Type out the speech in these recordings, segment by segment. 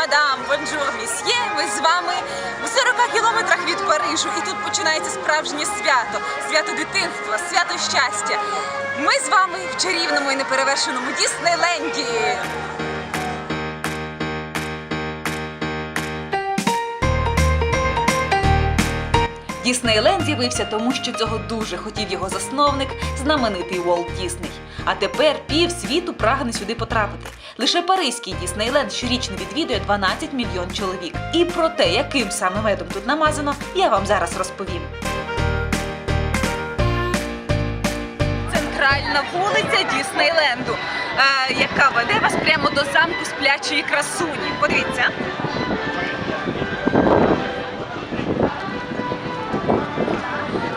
мадам, бонжур, місьє. Ми з вами в 40 кілометрах від Парижу. І тут починається справжнє свято, свято дитинства, свято щастя. Ми з вами в чарівному і неперевершеному Діснейленді. Діснейленд з'явився тому, що цього дуже хотів його засновник, знаменитий Уолт Дісней. А тепер пів світу прагне сюди потрапити. Лише Паризький Діснейленд щорічно відвідує 12 мільйон чоловік. І про те, яким саме медом тут намазано, я вам зараз розповім. Центральна вулиця Діснейленду, яка веде вас прямо до замку сплячої красуні. Подивіться.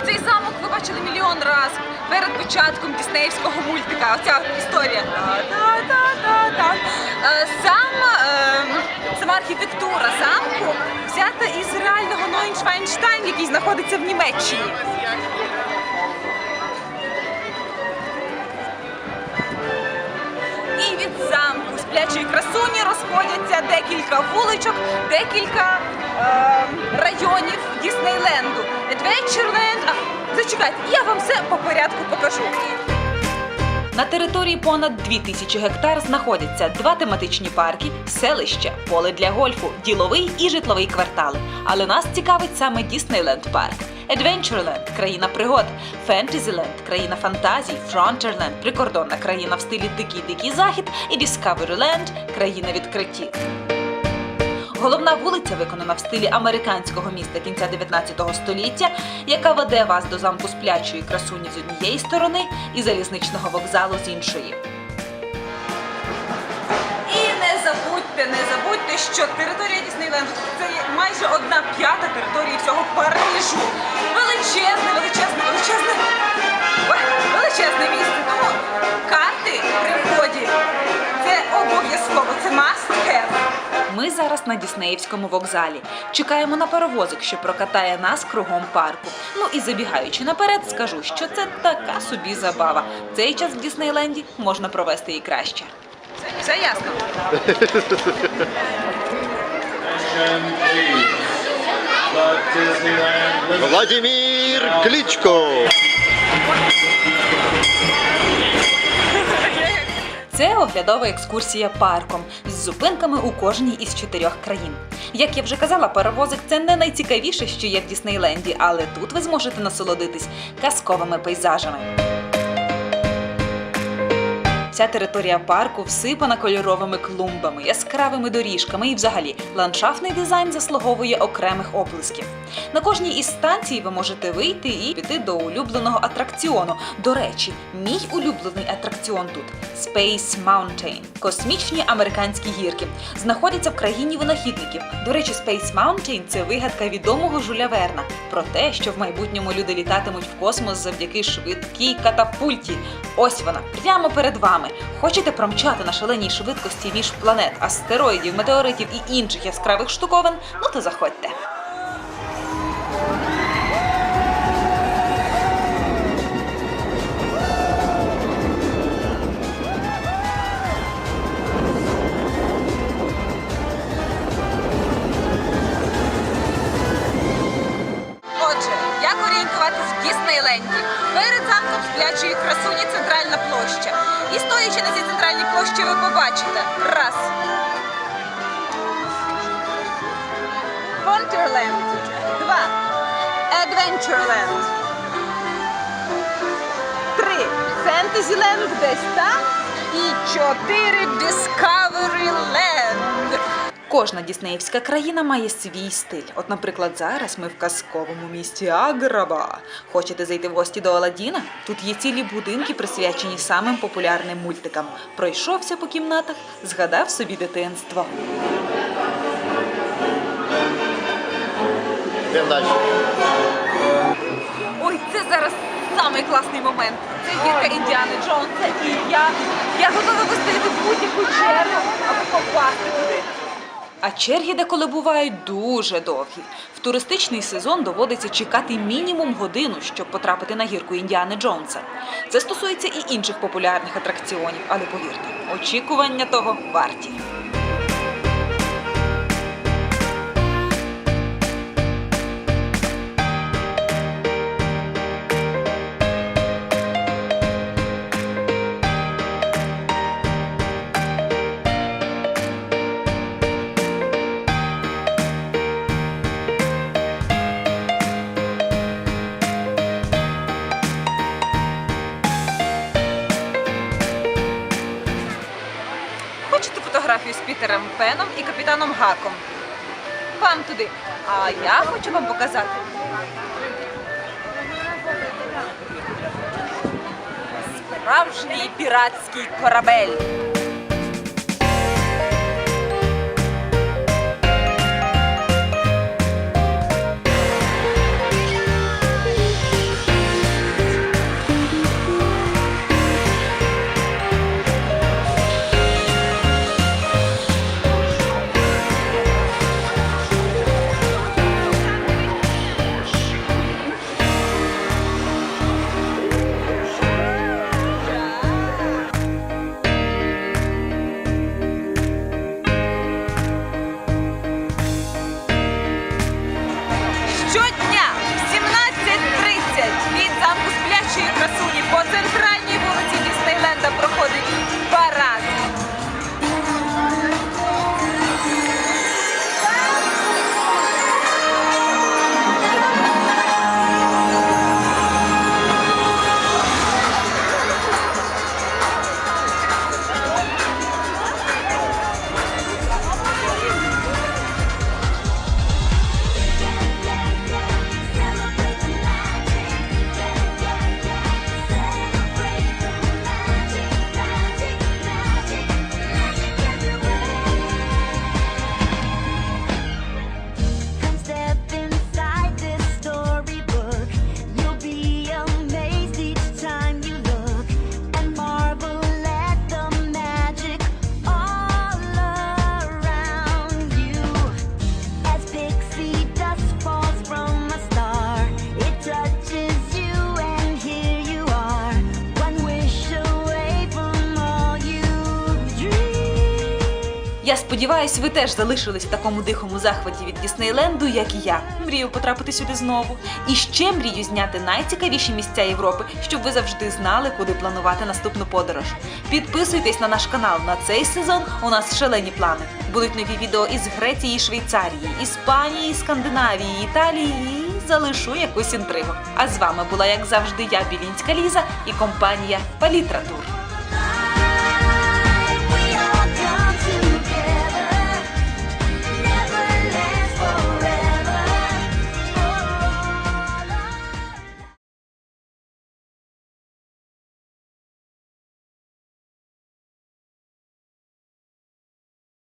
Цей замок ви бачили мільйон раз перед початком діснеївського мультика. Оця історія. Е, Сам, е, сама архітектура замку взята із реального Нойншвайнштайн, який знаходиться в Німеччині. І від замку сплячої красуні розходяться декілька вуличок, декілька е, районів Діснейленду. Adventureland. Зачекайте, я вам все по порядку покажу. На території понад 2000 гектар знаходяться два тематичні парки, селище, поле для гольфу, діловий і житловий квартали. Але нас цікавить саме Діснейленд парк. Adventureland – країна пригод, Fantasyland – країна фантазій, Frontierland – прикордонна країна в стилі Дикий Дикий Захід і Discoveryland – країна відкриттів. Головна вулиця виконана в стилі американського міста кінця 19 століття, яка веде вас до замку сплячої красуні з однієї сторони і залізничного вокзалу з іншої. І не забудьте, не забудьте, що територія Діснейленду це майже одна п'ята території всього Парижу. Величезне, величезне, величезне, величезне місце. Тому карти при вході це обов'язково, це have. Ми зараз на Діснеївському вокзалі. Чекаємо на паровозик, що прокатає нас кругом парку. Ну і забігаючи наперед, скажу, що це така собі забава. Цей час в Діснейленді можна провести і краще. Все ясно. Владимир Кличко. Це оглядова екскурсія парком зупинками у кожній із чотирьох країн. Як я вже казала, паровозик це не найцікавіше, що є в Діснейленді, але тут ви зможете насолодитись казковими пейзажами. Вся територія парку всипана кольоровими клумбами, яскравими доріжками і взагалі ландшафтний дизайн заслуговує окремих оплесків. На кожній із станцій ви можете вийти і піти до улюбленого атракціону. До речі, мій улюблений атракціон тут Space Mountain. Космічні американські гірки знаходяться в країні винахідників. До речі, Space Mountain – це вигадка відомого Жуля Верна про те, що в майбутньому люди літатимуть в космос завдяки швидкій катапульті. Ось вона, прямо перед вами. Хочете промчати на шаленій швидкості між планет, астероїдів, метеоритів і інших яскравих штуковин? Ну то заходьте. Діснейленді? Перед замком сплячої красуні центральна площа. І стоячи на цій центральній площі, ви побачите. Раз. Frontierland. Два. Adventureland. Три. Fantasyland десь там. І чотири Discoveryland. Кожна діснеївська країна має свій стиль. От, наприклад, зараз ми в казковому місті Аграба. Хочете зайти в гості до Аладдіна? Тут є цілі будинки, присвячені самим популярним мультикам. Пройшовся по кімнатах, згадав собі дитинство. Йдемо далі. Ой, це зараз самий класний момент. Це гірка Індіани Джонса, і я, я готова вистояти будь-яку чергу, аби попасти туди. А черги деколи бувають дуже довгі. В туристичний сезон доводиться чекати мінімум годину, щоб потрапити на гірку Індіани Джонса. Це стосується і інших популярних атракціонів, але повірте, очікування того варті. З Пітером Пеном і капітаном Гаком. Вам туди. А я хочу вам показати. Справжній піратський корабель. Я сподіваюсь, ви теж залишились в такому дихому захваті від Діснейленду, як і я. Мрію потрапити сюди знову. І ще мрію зняти найцікавіші місця Європи, щоб ви завжди знали, куди планувати наступну подорож. Підписуйтесь на наш канал. На цей сезон у нас шалені плани. Будуть нові відео із Греції, Швейцарії, Іспанії, Скандинавії, Італії. І залишу якусь інтригу. А з вами була, як завжди, я Білінська Ліза і компанія Палітра Тур.